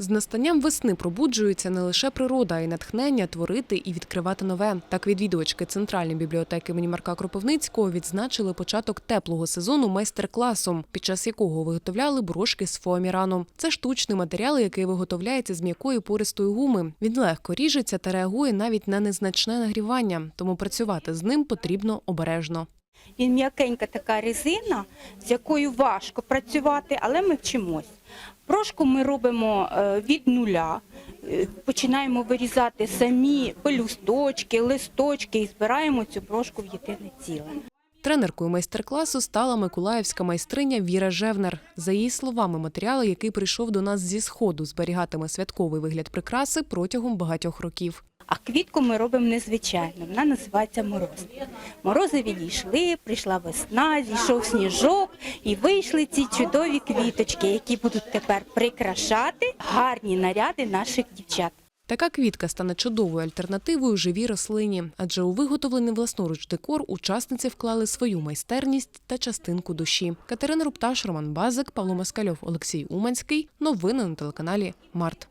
З настанням весни пробуджується не лише природа, а й натхнення творити і відкривати нове. Так відвідувачки центральної бібліотеки імені Марка Кропивницького відзначили початок теплого сезону майстер-класом, під час якого виготовляли брошки з фоамірану. Це штучний матеріал, який виготовляється з м'якої пористої гуми. Він легко ріжеться та реагує навіть на незначне нагрівання, тому працювати з ним потрібно обережно. Він м'якенька така резина, з якою важко працювати, але ми вчимось. Прошку ми робимо е, від нуля, е, починаємо вирізати самі пелюсточки, листочки і збираємо цю прошку в єдине ціле. Тренеркою майстер-класу стала миколаївська майстриня Віра Жевнер. За її словами, матеріал, який прийшов до нас зі сходу, зберігатиме святковий вигляд прикраси протягом багатьох років. А квітку ми робимо незвичайно. Вона називається мороз. Морози відійшли, прийшла весна, зійшов сніжок, і вийшли ці чудові квіточки, які будуть тепер прикрашати гарні наряди наших дівчат. Така квітка стане чудовою альтернативою живій рослині, адже у виготовлений власноруч декор учасниці вклали свою майстерність та частинку душі. Катерина Рупташ, Роман Базик, Павло Москальов, Олексій Уманський. Новини на телеканалі Март.